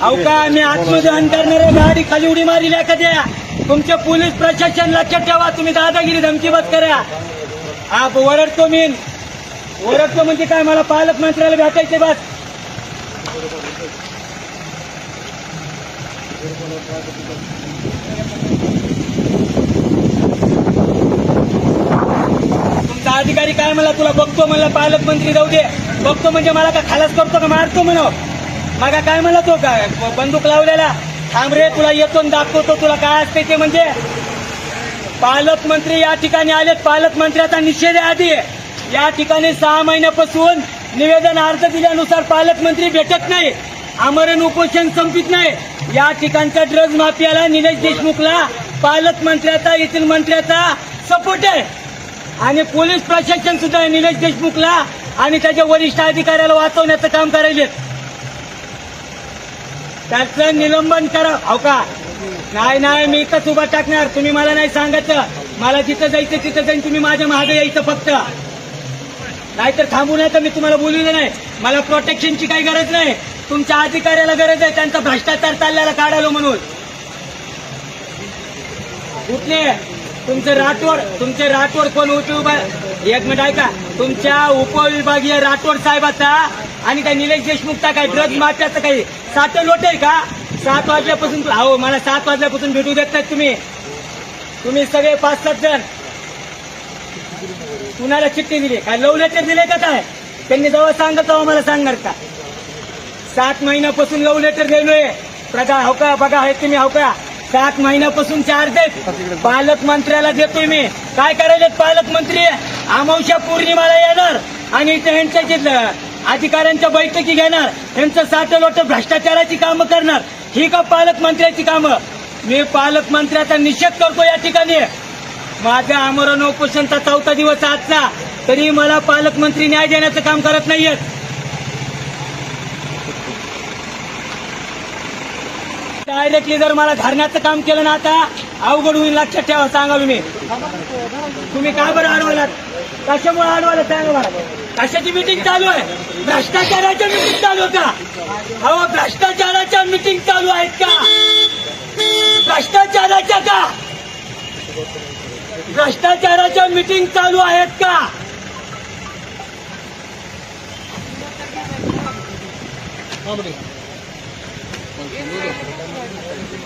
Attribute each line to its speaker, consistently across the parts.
Speaker 1: अहो का मी आत्मदहन करणारे गाडी खाली उडी मारली एखाद्या तुमचे पोलीस प्रशासन लक्षात ठेवा तुम्ही दादागिरी धमकी बस करा. हा ओरडतो मी ओरडतो म्हणजे काय मला पालकमंत्र्याला भेटायचे बस. तुमचा अधिकारी काय मला तुला बघतो म्हणला पालकमंत्री जाऊ दे. बघतो म्हणजे मला का खालास करतो का मारतो म्हणून. मागा काय म्हणला तो? काय बंदूक लावलेला. थांब रे तुला येतो दाखवतो तुला काय असते ते म्हणजे. पालकमंत्री या ठिकाणी आलेत. पालकमंत्र्याचा निषेध आहे आधी. या ठिकाणी सहा महिन्यापासून निवेदन अर्ज दिल्यानुसार पालकमंत्री भेटत नाही. आमरण उपोषण संपित नाही. या ठिकाणच्या ड्रग्ज माफियाला निलेश देशमुखला पालकमंत्र्याचा येथील मंत्र्याचा सपोर्ट आहे. आणि पोलीस प्रशासन सुद्धा निलेश देशमुखला आणि त्याच्या वरिष्ठ अधिकाऱ्याला वाचवण्याचं काम करायले त्याचं निलंबन करा. हो का? नाही नाही मी इथंच उभा टाकणार. तुम्ही मला नाही सांगायचं मला जिथं जायचं तिथं जाईन. तुम्ही माझ्या मागे यायचं फक्त. नाहीतर थांबू नये तर मी तुम्हाला बोललेलं नाही. मला प्रोटेक्शनची काही गरज नाही. तुमच्या अधिकाऱ्याला गरज आहे. त्यांचा भ्रष्टाचार चालल्याला काढालो म्हणून. कुठले तुमचे राठोड तुमचे राठोड कोण होते उभा? एक मिनिट ऐका. तुमच्या उपविभागीय राठोड साहेबाचा आणि त्या निलेश देशमुखचा काय ड्रग माफियाचा काही सात लोट आहे का? सात वाजल्यापासून हो मला सात वाजल्यापासून भेटू देत नाहीत तुम्ही. तुम्ही सगळे पाच सात जण. कुणाला चिठ्ठी दिली? काय लव लेटर दिले का काय? त्यांनी जवळ सांगत तेव्हा मला सांगणार का? सात महिन्यापासून लव लेटर दिलोय प्रगा हो का बघा हे तुम्ही हो का सात महिन्यापासून चार्ज आहेत पालकमंत्र्याला देतोय मी. काय करायचे पालकमंत्री अमावश्या पौर्णिमाला येणार आणि त्यांच्या जे अधिकाऱ्यांच्या बैठकी घेणार. ह्यांचं सात लोट भ्रष्टाचाराची कामं करणार. ही का पालकमंत्र्याची कामं? मी पालकमंत्र्याचा निषेध करतो या ठिकाणी. माझ्या आमरण उपोषणचा चौथा दिवस आजचा. तरी मला पालकमंत्री न्याय देण्याचं काम करत नाहीयेत. डायरेक्टली जर मला धरण्याचं काम केलं ना आता अवघड होईल लक्षात ठेवा सांगा तुम्ही. तुम्ही काय बरं अडवलात? कशामुळे अडवलं सांगा मला कशाची मिटिंग चालू आहे? भ्रष्टाचाराच्या मिटिंग चालू का? अहो भ्रष्टाचाराच्या मिटिंग चालू आहेत का? भ्रष्टाचाराच्या का? भ्रष्टाचाराच्या मिटिंग चालू आहेत का?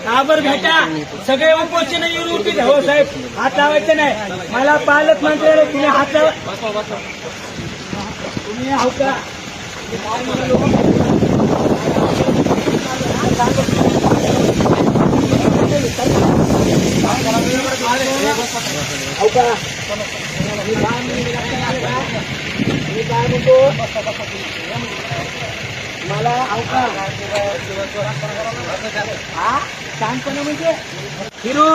Speaker 1: काबर भेटा. सगळे उपोषण येऊन उठतील हो साहेब हात लावायचे नाही. मला पालकमंत्र्याला तुम्ही हात लावा. तुम्ही हो का हो का मी काय म्हणतो हो का हा शांतपणे म्हणजे हिरो